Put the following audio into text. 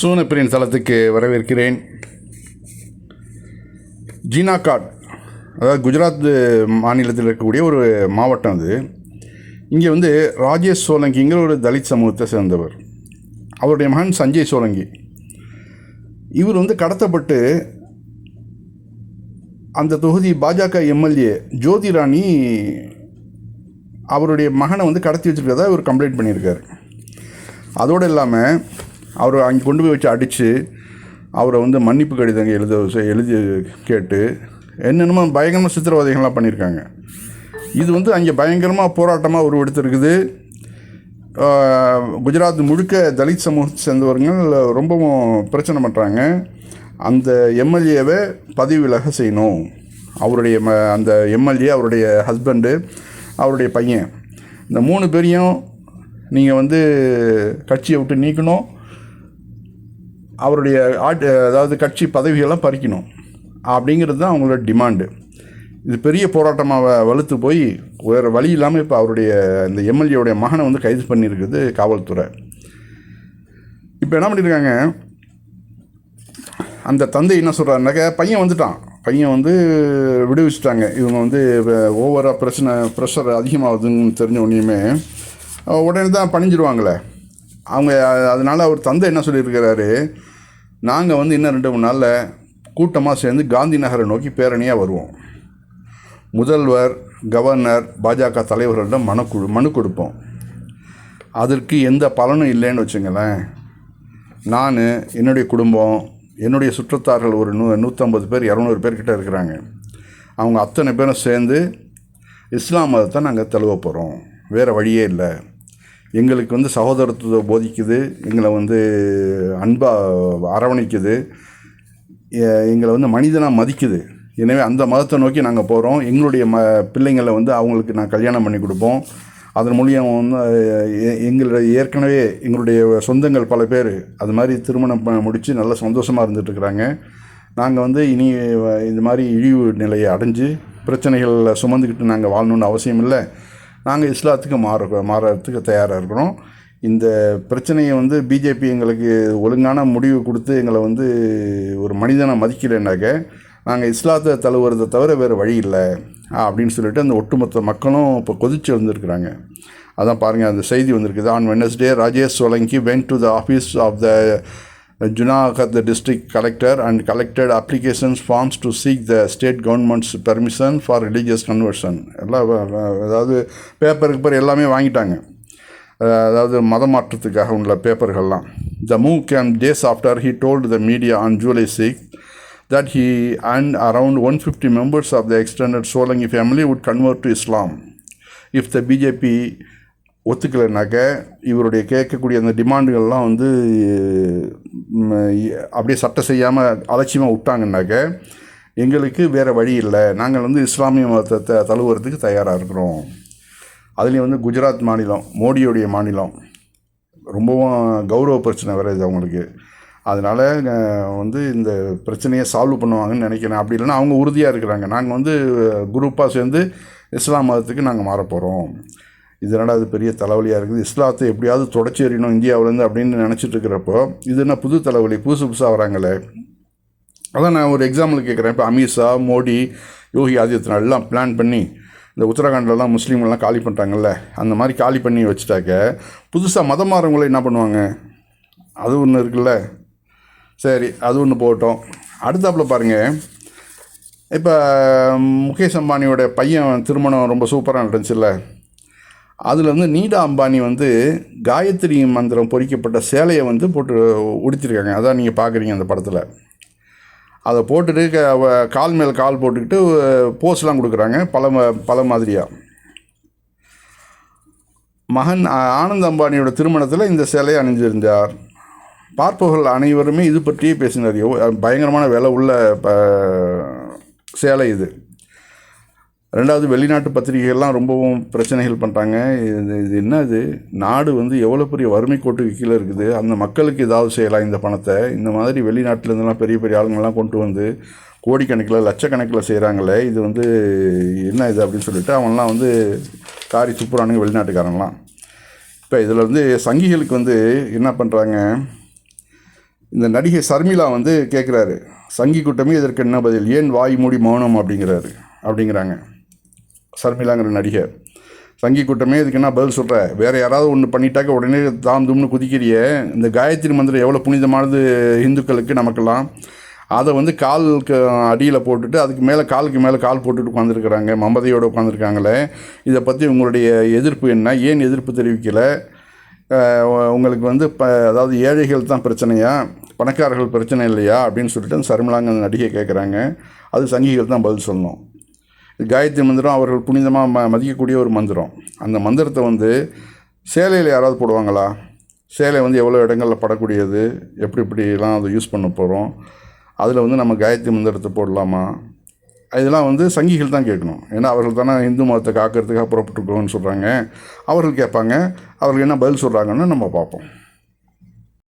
சூனப்பிரின் தளத்துக்கு வரவேற்கிறேன். ஜீனாகாட் அதாவது குஜராத் மாநிலத்தில் இருக்கக்கூடிய ஒரு மாவட்டம் அது. இங்கே வந்து ராஜேஷ் சோலங்கிங்கிற ஒரு தலித் சமூகத்தை சேர்ந்தவர். அவருடைய மகன் சஞ்சய் சோலங்கி இவர் வந்து கடத்தப்பட்டு அந்த தொகுதி பாஜக எம்எல்ஏ ஜோதிராணி அவருடைய மகனை வந்து கடத்தி வச்சுருக்கிறதா இவர் கம்ப்ளைண்ட் பண்ணியிருக்கார். அதோடு இல்லாமல் அவரை அங்கே கொண்டு போய் வச்சு அடித்து அவரை வந்து மன்னிப்பு கடிதங்க எழுத எழுதி கேட்டு என்னென்னமோ பயங்கரமாக சித்திரவதைகள்லாம் பண்ணியிருக்காங்க. இது வந்து அங்கே பயங்கரமாக போராட்டமாக உருவெடுத்திருக்குது. குஜராத் முழுக்க தலித் சமூகத்தை சேர்ந்தவர்கள் ரொம்பவும் பிரச்சனை பண்ணுறாங்க அந்த எம்எல்ஏவை பதவி விலக செய்யணும். அவருடைய ம அந்த எம்எல்ஏ அவருடைய ஹஸ்பண்டு அவருடைய பையன். இந்த மூணு பேரையும் நீங்கள் வந்து கட்சியை விட்டு நீக்கணும். அவருடைய ஆட் அதாவது கட்சி பதவியெல்லாம் பறிக்கணும். அப்படிங்கிறது தான் அவங்களோட டிமாண்டு. இது பெரிய போராட்டமாக வலுத்து போய் வேறு வழி இல்லாமல் இப்போ அவருடைய இந்த எம்எல்ஏவுடைய மகனை வந்து கைது பண்ணியிருக்குது காவல்துறை. இப்போ என்ன பண்ணியிருக்காங்க? அந்த தந்தை என்ன சொல்கிறாருனாக்க பையன் வந்துட்டான். பையன் வந்து விடுவிச்சிட்டாங்க. இவங்க வந்து ஓவராக பிரச்சனை ப்ரெஷர் அதிகமாகுதுன்னு தெரிஞ்ச உடனேயுமே உடனே தான் பணிஞ்சிருவாங்களே. அவங்க அதனால் அவர் தந்தை என்ன சொல்லியிருக்கிறாரு? நாங்கள் வந்து இன்னும் ரெண்டு மூணு நாளில் கூட்டமாக சேர்ந்து காந்தி நகரை நோக்கி பேரணியாக வருவோம். முதல்வர் கவர்னர் பாஜக தலைவர்களிடம் மனு கொடு மனு கொடுப்போம். அதற்கு எந்த பலனும் இல்லைன்னு வச்சுங்களேன். நான் என்னுடைய குடும்பம் என்னுடைய சுற்றத்தார்கள் ஒரு நூ நூற்றம்பது பேர் இரநூறு பேர்கிட்ட இருக்கிறாங்க. அவங்க அத்தனை பேரும் சேர்ந்து இஸ்லாம் மதத்தை நாங்கள் தழுவ போகிறோம் வேறு வழியே இல்லை. எங்களுக்கு வந்து சகோதரத்துவத்தை போதிக்குது எங்களை வந்து அன்பாக அரவணைக்குது எங்களை வந்து மனிதனாக மதிக்குது. எனவே அந்த மதத்தை நோக்கி நாங்கள் போகிறோம் எங்களுடைய ம பிள்ளைங்களை வந்து அவங்களுக்கு நான் கல்யாணம் பண்ணி கொடுப்போம். அதன் மூலியம் வந்து எங்களுடைய ஏற்கனவே எங்களுடைய சொந்தங்கள் பல பேர் அது மாதிரி திருமணம் ப- முடித்து நல்ல சந்தோஷமாக இருந்துகிட்ருக்குறாங்க நாங்கள் வந்து இனி இது மாதிரி இழிவு நிலையை அடைஞ்சு பிரச்சனைகளில் சுமந்துக்கிட்டு நாங்கள் வாழணுன்னு அவசியம் இல்லை. நாங்கள் இஸ்லாத்துக்கு மாற மாறத்துக்கு தயாராக இருக்கிறோம். இந்த பிரச்சனையை வந்து பிஜேபி எங்களுக்கு ஒழுங்கான முடிவு கொடுத்து எங்களை வந்து ஒரு மனிதனை மதிக்கலைன்னாக்க நாங்கள் இஸ்லாத்தை தழுவுறதை தவிர வேறு வழி இல்லை அப்படின்னு சொல்லிட்டு அந்த ஒட்டுமொத்த மக்களும் இப்போ கொதிச்சு வந்திருக்கிறாங்க. அதான் பாருங்கள் அந்த செய்தி வந்திருக்குது. On Wednesday Rajesh Solanki went to the office of the Junagadh, the district collector, and collected applications forms to seek the state government's permission for religious conversion. எல்லாம் வ- வ- அதாவது பேப்பருக்கு பேர் எல்லாமே வாங்கிட்டாங்க அஹ் அதாவது மத மாற்றத்துக்காக உள்ள பேப்பர்கள்லாம் the move came days after he told the media on July six that he and around 150 members of the extended Solangi family would convert to Islam. If the BJP ஒத்துக்கலைனாக்க இவருடைய கேட்கக்கூடிய அந்த டிமாண்டுகள்லாம் வந்து அப்படியே சட்டை செய்யாமல் அலட்சியமாக விட்டாங்கன்னாக்க எங்களுக்கு வேறு வழி இல்லை. நாங்கள் வந்து இஸ்லாமிய மதத்தை தழுவுறதுக்கு தயாராக இருக்கிறோம். அதுலேயும் வந்து குஜராத் மாநிலம் மோடியுடைய மாநிலம். ரொம்பவும் கௌரவ பிரச்சனை வேறு இது அவங்களுக்கு. அதனால் வந்து இந்த பிரச்சனையை சால்வ் பண்ணுவாங்கன்னு நினைக்கிறேன். அப்படி இல்லைன்னா அவங்க உறுதியாக இருக்கிறாங்க. நாங்கள் வந்து குரூப்பாக சேர்ந்து இஸ்லாம் மதத்துக்கு நாங்கள் மாறப்போகிறோம் போகிறோம் இதனால் அது பெரிய தலைவலியாக இருக்குது? இஸ்லாத்தை எப்படியாவது தொடச்சி எறியணும் இந்தியாவிலேருந்து அப்படின்னு நினச்சிட்டு இருக்கிறப்போ இது என்ன புது தலைவலி புதுசு புதுசாக வராங்களே? அதான் நான் ஒரு எக்ஸாம்பிள் கேட்குறேன். இப்போ அமித்ஷா மோடி யோகி ஆதித்யநாத் எல்லாம் பிளான் பண்ணி இந்த உத்தரகாண்ட்லலாம் முஸ்லீம்கள்லாம் காலி பண்ணிட்டாங்கல்ல அந்த மாதிரி காலி பண்ணி வச்சுட்டாக்க புதுசாக மதம் மாறவங்களை என்ன பண்ணுவாங்க? அது ஒன்று இருக்குல்ல. சரி அது ஒன்று போகட்டும். அடுத்தாப்புல பாருங்கள் இப்போ முகேஷ் அம்பானியோட பையன் திருமணம் ரொம்ப சூப்பராக நடந்துச்சுல்ல. அதில் வந்து நீடா அம்பானி வந்து காயத்ரி மந்திரம் பொறிக்கப்பட்ட சேலையை வந்து போட்டு உடுத்திருக்காங்க. அதான் நீங்கள் பார்க்குறீங்க அந்த படத்தில். அதை போட்டுட்டு க- கால் மேல் கால் போட்டுக்கிட்டு போஸ்லாம் கொடுக்குறாங்க. பல ம- பல மாதிரியாக மகன் ஆனந்த் அம்பானியோட திருமணத்தில் இந்த சேலையை அணிஞ்சிருந்தார். பார்ப்பவர்கள் அனைவருமே இது பற்றியே பேசினார். பயங்கரமான விலை உள்ள ப- சேலை இது. ரெண்டாவது வெளிநாட்டு பத்திரிகைகள்லாம் ரொம்பவும் பிரச்சனைகள் பண்ணுறாங்க இது இது என்ன இது நாடு வந்து எவ்வளோ பெரிய வறுமை கோட்டுக்கு கீழே இருக்குது. அந்த மக்களுக்கு ஏதாவது செய்யலாம் இந்த பணத்தை. இந்த மாதிரி வெளிநாட்டிலேருந்துலாம் பெரிய பெரிய ஆளுங்கள்லாம் கொண்டு வந்து கோடிக்கணக்கில் லட்சக்கணக்கில் செய்கிறாங்களே இது வந்து என்ன இது அப்படின்னு சொல்லிட்டு அவங்களாம் வந்து காரி துப்புறானுங்க வெளிநாட்டுக்காரங்களாம் இப்போ இதில் வந்து சங்கிகளுக்கு வந்து என்ன பண்ணுறாங்க இந்த நடிகை சர்மிளா வந்து கேட்குறாரு சங்கி கூட்டமே இதற்கு என்ன பதில்? ஏன் வாய் மூடி மௌனம் அப்படிங்கிறாரு. அப்படிங்கிறாங்க. சர்மிளாங்கிற நடிகை. சங்கி கூட்டமே இதுக்கு என்ன பதில் சொல்கிற வேறு யாராவது ஒன்று பண்ணிட்டாக்க உடனே தாம் தும்னு குதிக்கிறிய. இந்த காயத்ரி மந்திரம் எவ்வளோ புனிதமானது இந்துக்களுக்கு நமக்கெல்லாம். அதை வந்து காலுக்கு அடியில் போட்டுட்டு அதுக்கு மேலே காலுக்கு மேலே கால் போட்டுட்டு உட்காந்துருக்குறாங்க மமதையோடு உட்காந்துருக்காங்களே இதை பற்றி உங்களுடைய எதிர்ப்பு என்ன? ஏன் எதிர்ப்பு தெரிவிக்கலை? உங்களுக்கு வந்து ப அதாவது ஏழைகள் தான் பிரச்சனையா? பணக்காரர்கள் பிரச்சனை இல்லையா? அப்படின்னு சொல்லிட்டு அந்த சர்மிளாங்க நடிகை கேட்குறாங்க அது சங்கிகள் தான் பதில் சொல்லணும். காயத்ரி மந்திரம் அவர்கள் புனிதமாக ம மதிக்கக்கூடிய ஒரு மந்திரம். அந்த மந்திரத்தை வந்து சேலையில் யாராவது போடுவாங்களா? சேலை வந்து எவ்வளோ இடங்களில் படக்கூடியது? எப்படி இப்படிலாம் அதை யூஸ் பண்ண போகிறோம் அதில் வந்து நம்ம காயத்ரி மந்திரத்தை போடலாமா? இதெல்லாம் வந்து சங்கிகள் தான் கேட்கணும். ஏன்னா அவர்கள் தானே இந்து மதத்தை காக்கிறதுக்காக புறப்பட்டுருக்கோன்னு சொல்கிறாங்க அவர்கள் கேட்பாங்க. அவர்கள் என்ன பதில் சொல்கிறாங்கன்னு நம்ம பார்ப்போம்.